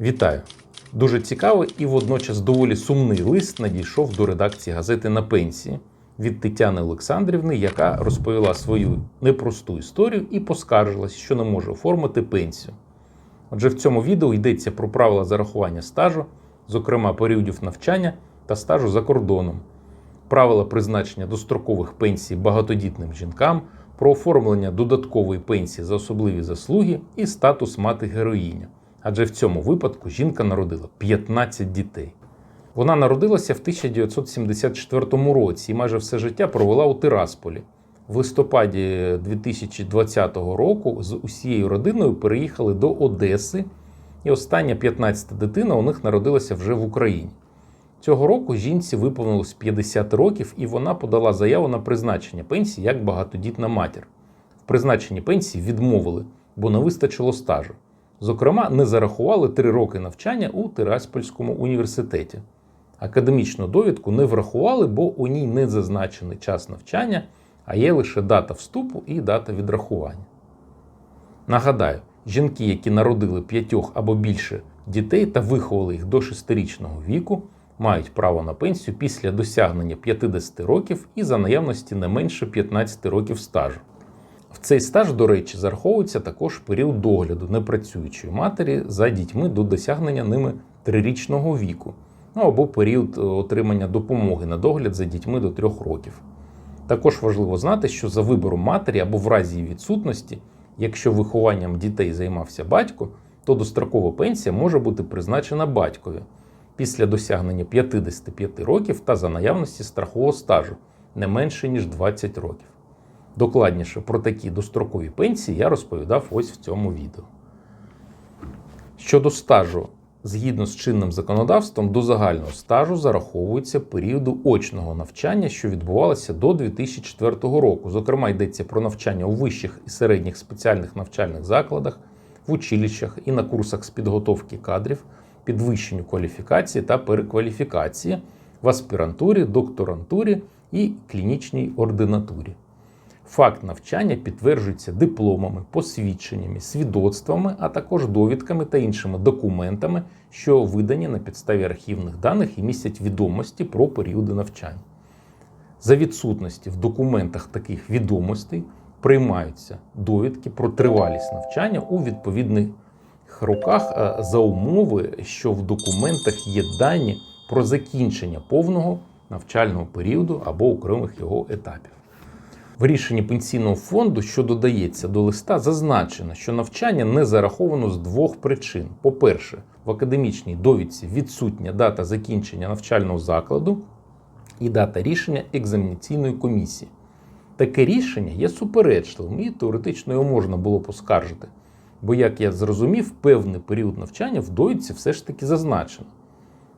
Вітаю! Дуже цікавий і водночас доволі сумний лист надійшов до редакції газети на пенсії від Тетяни Олександрівни, яка розповіла свою непросту історію і поскаржилась, що не може оформити пенсію. Отже, в цьому відео йдеться про правила зарахування стажу, зокрема періодів навчання та стажу за кордоном, правила призначення дострокових пенсій багатодітним жінкам, про оформлення додаткової пенсії за особливі заслуги і статус мати героїня. Адже в цьому випадку жінка народила 15 дітей. Вона народилася в 1974 році і майже все життя провела у Тирасполі. В листопаді 2020 року з усією родиною переїхали до Одеси, і остання 15-та дитина у них народилася вже в Україні. Цього року жінці виповнилось 50 років, і вона подала заяву на призначення пенсії як багатодітна матір. В призначенні пенсії відмовили, бо не вистачило стажу. Зокрема, не зарахували 3 роки навчання у Тираспольському університеті. Академічну довідку не врахували, бо у ній не зазначений час навчання, а є лише дата вступу і дата відрахування. Нагадаю, жінки, які народили п'ятьох або більше дітей та виховали їх до 6-річного віку, мають право на пенсію після досягнення 50 років і за наявності не менше 15 років стажу. В цей стаж, до речі, зараховується також період догляду непрацюючої матері за дітьми до досягнення ними трирічного віку, ну або період отримання допомоги на догляд за дітьми до 3 років. Також важливо знати, що за вибором матері або в разі її відсутності, якщо вихованням дітей займався батько, то дострокова пенсія може бути призначена батькові після досягнення 55 років та за наявності страхового стажу не менше ніж 20 років. Докладніше про такі дострокові пенсії я розповідав ось в цьому відео. Щодо стажу, згідно з чинним законодавством, до загального стажу зараховується періоду очного навчання, що відбувалося до 2004 року. Зокрема, йдеться про навчання у вищих і середніх спеціальних навчальних закладах, в училищах і на курсах з підготовки кадрів, підвищенню кваліфікації та перекваліфікації в аспірантурі, докторантурі і клінічній ординатурі. Факт навчання підтверджується дипломами, посвідченнями, свідоцтвами, а також довідками та іншими документами, що видані на підставі архівних даних і містять відомості про періоди навчання. За відсутності в документах таких відомостей приймаються довідки про тривалість навчання у відповідних роках е, за умови, що в документах є дані про закінчення повного навчального періоду або окремих його етапів. В рішенні пенсійного фонду, що додається до листа, зазначено, що навчання не зараховано з двох причин: по-перше, в академічній довідці відсутня дата закінчення навчального закладу і дата рішення екзаменаційної комісії. Таке рішення є суперечливим і теоретично його можна було поскаржити. Бо, як я зрозумів, певний період навчання в довідці все ж таки зазначено.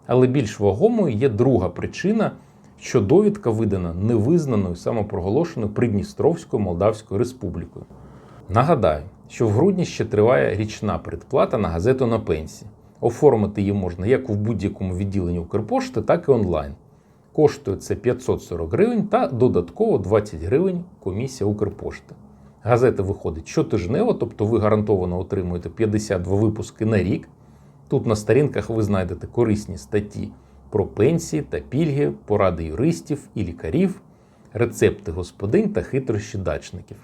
Але більш вагомою є друга причина що довідка видана невизнаною самопроголошеною Придністровською Молдавською Республікою. Нагадаю, що в грудні ще триває річна предплата на газету на пенсії. Оформити її можна як в будь-якому відділенні Укрпошти, так і онлайн. Коштує це 540 гривень та додатково 20 гривень комісія Укрпошти. Газета виходить щотижнево, тобто ви гарантовано отримуєте 52 випуски на рік. Тут на сторінках ви знайдете корисні статті про пенсії та пільги, поради юристів і лікарів, рецепти господинь та хитрощі дачників.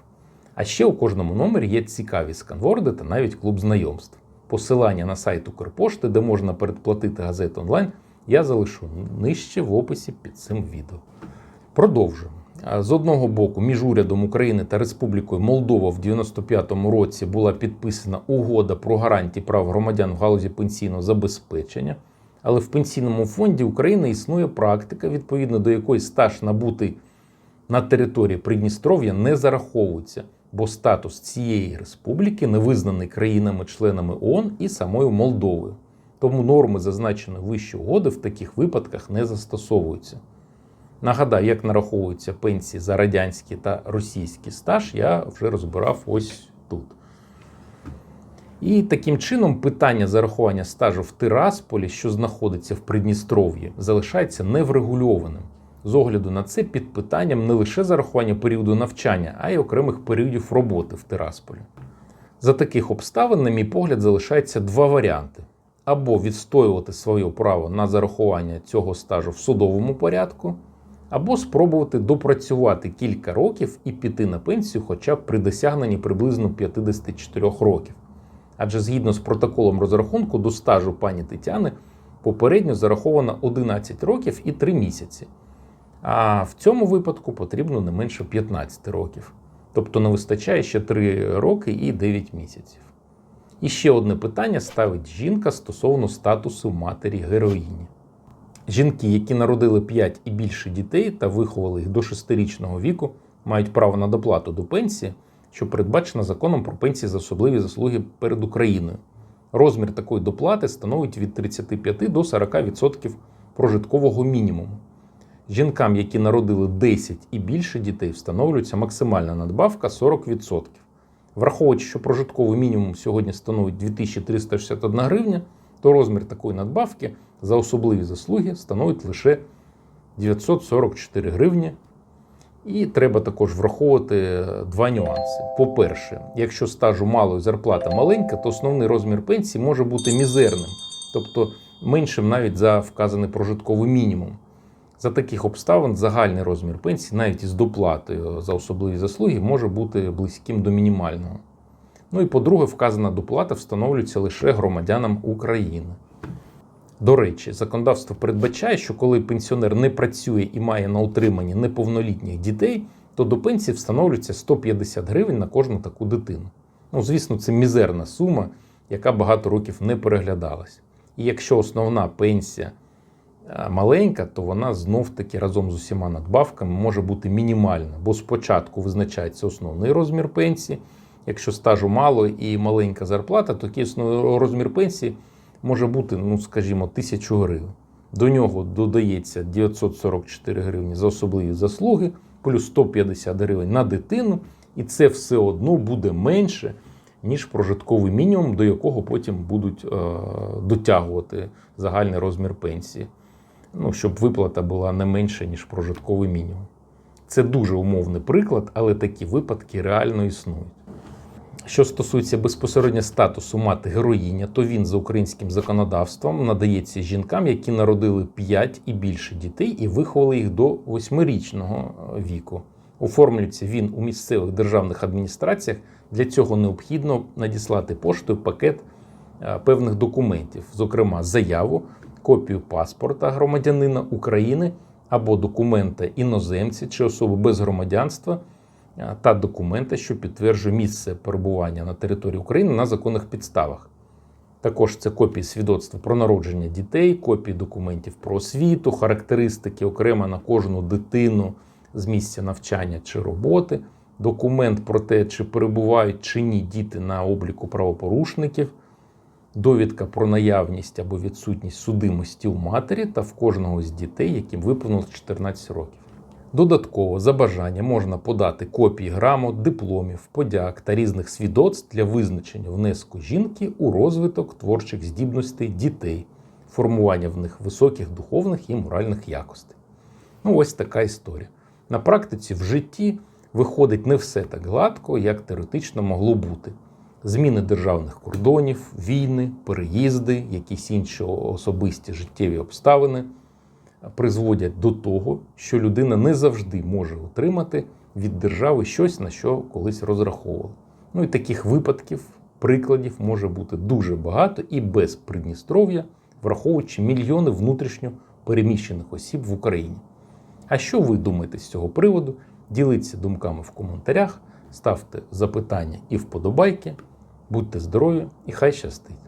А ще у кожному номері є цікаві сканворди та навіть клуб знайомств. Посилання на сайт Укрпошти, де можна передплатити газету онлайн, я залишу нижче в описі під цим відео. Продовжуємо. З одного боку, між урядом України та Республікою Молдова в 95-му році була підписана угода про гарантії прав громадян в галузі пенсійного забезпечення. Але в пенсійному фонді України існує практика, відповідно до якої стаж набутий на території Придністров'я не зараховується, бо статус цієї республіки не визнаний країнами-членами ООН і самою Молдовою. Тому норми, зазначеної вище угоди, в таких випадках не застосовуються. Нагадаю, як нараховуються пенсії за радянський та російський стаж, я вже розбирав ось тут. І таким чином питання зарахування стажу в Тирасполі, що знаходиться в Придністров'ї, залишається неврегульованим. З огляду на це під питанням не лише зарахування періоду навчання, а й окремих періодів роботи в Тирасполі. За таких обставин, на мій погляд, залишається два варіанти: або відстоювати своє право на зарахування цього стажу в судовому порядку, або спробувати допрацювати кілька років і піти на пенсію хоча б при досягненні приблизно 54 років. Адже згідно з протоколом розрахунку до стажу пані Тетяни попередньо зараховано 11 років і 3 місяці. А в цьому випадку потрібно не менше 15 років. Тобто не вистачає ще 3 роки і 9 місяців. І ще одне питання ставить жінка стосовно статусу матері героїні. Жінки, які народили 5 і більше дітей та виховали їх до 6-річного віку, мають право на доплату до пенсії, що передбачено законом про пенсії за особливі заслуги перед Україною. Розмір такої доплати становить від 35 до 40% прожиткового мінімуму. Жінкам, які народили 10 і більше дітей, встановлюється максимальна надбавка 40%. Враховуючи, що прожитковий мінімум сьогодні становить 2361 гривня, то розмір такої надбавки за особливі заслуги становить лише 944 гривні. І треба також враховувати два нюанси. По-перше, якщо стажу мало і зарплата маленька, то основний розмір пенсії може бути мізерним, тобто меншим навіть за вказаний прожитковий мінімум. За таких обставин загальний розмір пенсії, навіть із доплатою за особливі заслуги, може бути близьким до мінімального. Ну і по-друге, вказана доплата встановлюється лише громадянам України. До речі, законодавство передбачає, що коли пенсіонер не працює і має на утриманні неповнолітніх дітей, то до пенсії встановлюється 150 гривень на кожну таку дитину. Ну, звісно, це мізерна сума, яка багато років не переглядалась. І якщо основна пенсія маленька, то вона знов-таки разом з усіма надбавками може бути мінімальна, бо спочатку визначається основний розмір пенсії. Якщо стажу мало і маленька зарплата, то такий основний розмір пенсії може бути, ну скажімо, 1000 гривень. До нього додається 944 гривні за особливі заслуги, плюс 150 гривень на дитину, і це все одно буде менше, ніж прожитковий мінімум, до якого потім будуть е, дотягувати загальний розмір пенсії. Ну, щоб виплата була не менше, ніж прожитковий мінімум. Це дуже умовний приклад, але такі випадки реально існують. Що стосується безпосередньо статусу мати героїня, то він за українським законодавством надається жінкам, які народили 5 і більше дітей і виховали їх до 8-річного віку. Оформлюється він у місцевих державних адміністраціях. Для цього необхідно надіслати поштою пакет е, певних документів, зокрема заяву, копію паспорта громадянина України або документа іноземця чи особи без громадянства та документи, що підтверджує місце перебування на території України на законних підставах. Також це копії свідоцтва про народження дітей, копії документів про освіту, характеристики окремо на кожну дитину з місця навчання чи роботи, документ про те, чи перебувають чи ні діти на обліку правопорушників, довідка про наявність або відсутність судимості у матері та в кожного з дітей, яким виповнилось 14 років. Додатково за бажання можна подати копії грамот, дипломів, подяк та різних свідоцтв для визначення внеску жінки у розвиток творчих здібностей дітей, формування в них високих духовних і моральних якостей. Ну, ось така історія. На практиці в житті виходить не все так гладко, як теоретично могло бути. Зміни державних кордонів, війни, переїзди, якісь інші особисті життєві обставини призводять до того, що людина не завжди може отримати від держави щось, на що колись розраховувала. Ну і таких випадків, прикладів може бути дуже багато і без Придністров'я, враховуючи мільйони внутрішньо переміщених осіб в Україні. А що ви думаєте з цього приводу? Діліться думками в коментарях, ставте запитання і вподобайки. Будьте здорові і хай щастить!